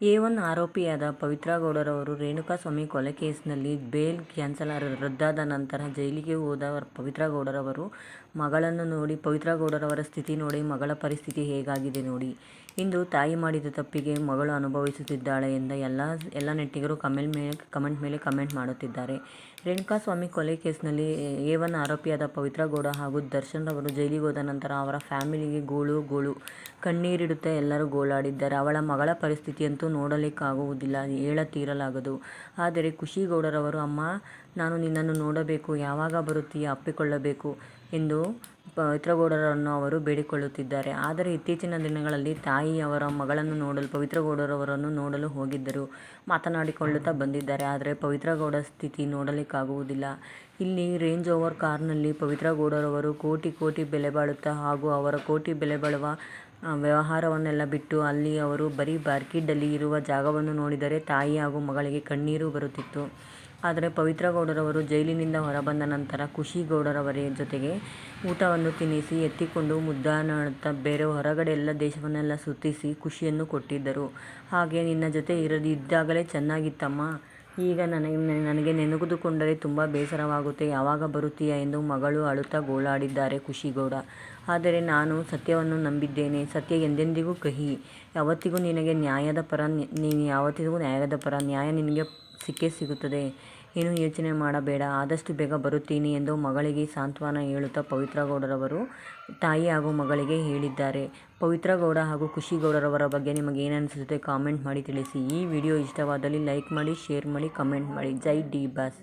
A one ಆರೋಪಿಯಾದ ಪವಿತ್ರ ಗೌಡರವರು ರೇಣುಕಾಸ್ವಾಮಿ ಕೊಲೆ ಕೇಸ್ನಲ್ಲಿ ಬೇಲ್ ಕ್ಯಾನ್ಸಲ್ ರದ್ದಾದ ನಂತರ ಜೈಲಿಗೆ ಹೋದ ಪವಿತ್ರ ಗೌಡರವರು ಮಗಳನ್ನು ನೋಡಿ ಪವಿತ್ರ ಗೌಡರವರ ಸ್ಥಿತಿ ನೋಡಿ, ಮಗಳ ಪರಿಸ್ಥಿತಿ ಹೇಗಾಗಿದೆ ನೋಡಿ. ಇಂದು ತಾಯಿ ಮಾಡಿದ ತಪ್ಪಿಗೆ ಮಗಳು ಅನುಭವಿಸುತ್ತಿದ್ದಾಳೆ ಎಂದ ಎಲ್ಲ ಎಲ್ಲ ನೆಟ್ಟಿಗರು ಕಮೆಂಟ್ ಮೇಲೆ ಕಮೆಂಟ್ ಮೇಲೆ ಕಮೆಂಟ್ ಮಾಡುತ್ತಿದ್ದಾರೆ. ರೇಣುಕಾಸ್ವಾಮಿ ಕೊಲೆ ಕೇಸ್ನಲ್ಲಿ ಎ ಒನ್ ಆರೋಪಿಯಾದ ಪವಿತ್ರ ಗೌಡ ಹಾಗೂ ದರ್ಶನ್ ರವರು ಜೈಲಿಗೆ ಹೋದ ನಂತರ ಅವರ ಫ್ಯಾಮಿಲಿಗೆ ಗೋಳು ಗೋಳು. ಕಣ್ಣೀರಿಡುತ್ತಾ ಎಲ್ಲರೂ ಗೋಳಾಡಿದ್ದಾರೆ. ಅವಳ ಮಗಳ ಪರಿಸ್ಥಿತಿಯಂತೂ ನೋಡಲಿಕ್ಕಾಗುವುದಿಲ್ಲ ಹೇಳತೀರಲಾಗದು. ಆದರೆ ಖುಷಿಗೌಡರವರು ಅಮ್ಮ ನಾನು ನಿನ್ನನ್ನು ನೋಡಬೇಕು, ಯಾವಾಗ ಬರುತ್ತೀಯ ಅಪ್ಪಿಕೊಳ್ಳಬೇಕು ಎಂದು ಪವಿತ್ರಗೌಡರನ್ನು ಅವರು ಬೇಡಿಕೊಳ್ಳುತ್ತಿದ್ದಾರೆ. ಆದರೆ ಇತ್ತೀಚಿನ ದಿನಗಳಲ್ಲಿ ತಾಯಿ ಅವರ ಮಗಳನ್ನು ನೋಡಲು, ಪವಿತ್ರಗೌಡರವರನ್ನು ನೋಡಲು ಹೋಗಿದ್ದರು, ಮಾತನಾಡಿಕೊಳ್ಳುತ್ತಾ ಬಂದಿದ್ದಾರೆ. ಆದರೆ ಪವಿತ್ರಗೌಡ ಸ್ಥಿತಿ ನೋಡಲಿಕ್ಕಾಗುವುದಿಲ್ಲ. ಇಲ್ಲಿ ರೇಂಜ್ ಓವರ್ ಕಾರ್ನಲ್ಲಿ ಪವಿತ್ರಗೌಡರವರು ಕೋಟಿ ಕೋಟಿ ಬೆಲೆ ಬಾಳುತ್ತಾ ಹಾಗೂ ಅವರ ಕೋಟಿ ಬೆಲೆ ವ್ಯವಹಾರವನ್ನೆಲ್ಲ ಬಿಟ್ಟು ಅಲ್ಲಿ ಅವರು ಬರೀ ಬಾರ್ಕಿಡ್ಡಲ್ಲಿ ಇರುವ ಜಾಗವನ್ನು ನೋಡಿದರೆ ತಾಯಿ ಹಾಗೂ ಮಗಳಿಗೆ ಕಣ್ಣೀರು ಬರುತ್ತಿತ್ತು. ಆದರೆ ಪವಿತ್ರ ಗೌಡರವರು ಜೈಲಿನಿಂದ ಹೊರಬಂದ ನಂತರ ಖುಷಿಗೌಡರವರ ಜೊತೆಗೆ ಊಟವನ್ನು ತಿನ್ನಿಸಿ ಎತ್ತಿಕೊಂಡು ಮುದ್ದಾಡುತ್ತಾ ಬೇರೆ ಹೊರಗಡೆ ಎಲ್ಲ ದೇಶವನ್ನೆಲ್ಲ ಸುತ್ತಿಸಿ ಖುಷಿಯನ್ನು ಕೊಟ್ಟಿದ್ದರು. ಹಾಗೆ ನಿನ್ನ ಜೊತೆ ಇರದು ಇದ್ದಾಗಲೇ ಚೆನ್ನಾಗಿತ್ತಮ್ಮ. ಈಗ ನನಗೆ ನನಗೆ ನೆನಗುದುಕೊಂಡರೆ ತುಂಬ ಬೇಸರವಾಗುತ್ತೆ. ಯಾವಾಗ ಬರುತ್ತೀಯಾ ಎಂದು ಮಗಳು ಅಳುತ್ತಾ ಗೋಳಾಡಿದ್ದಾರೆ ಖುಷಿಗೌಡ ಆದರೆ ನಾನು ಸತ್ಯವನ್ನು ನಂಬಿದ್ದೇನೆ. ಸತ್ಯ ಎಂದೆಂದಿಗೂ ಕಹಿ. ಯಾವತ್ತಿಗೂ ನಿನಗೆ ನ್ಯಾಯದ ಪರ ನೀನು ಯಾವತ್ತಿಗೂ ನ್ಯಾಯದ ಪರ ನ್ಯಾಯ ನಿನಗೆ ಸಿಕ್ಕೇ ಸಿಗುತ್ತದೆ. ಏನು ಯೋಚನೆ ಮಾಡಬೇಡ, ಆದಷ್ಟು ಬೇಗ ಬರುತ್ತೀನಿ ಎಂದು ಮಗಳಿಗೆ ಸಾಂತ್ವನ ಹೇಳುತ್ತಾ ಪವಿತ್ರಗೌಡರವರು ತಾಯಿ ಹಾಗೂ ಮಗಳಿಗೆ ಹೇಳಿದ್ದಾರೆ. ಪವಿತ್ರಗೌಡ ಹಾಗೂ ಖುಷಿಗೌಡರವರ ಬಗ್ಗೆ ನಿಮಗೆ ಏನನ್ನಿಸುತ್ತೆ ಕಾಮೆಂಟ್ ಮಾಡಿ ತಿಳಿಸಿ. ಈ ವಿಡಿಯೋ ಇಷ್ಟವಾದಲ್ಲಿ ಲೈಕ್ ಮಾಡಿ, ಶೇರ್ ಮಾಡಿ, ಕಮೆಂಟ್ ಮಾಡಿ. ಜೈ ಡಿ ಬಾಸ್.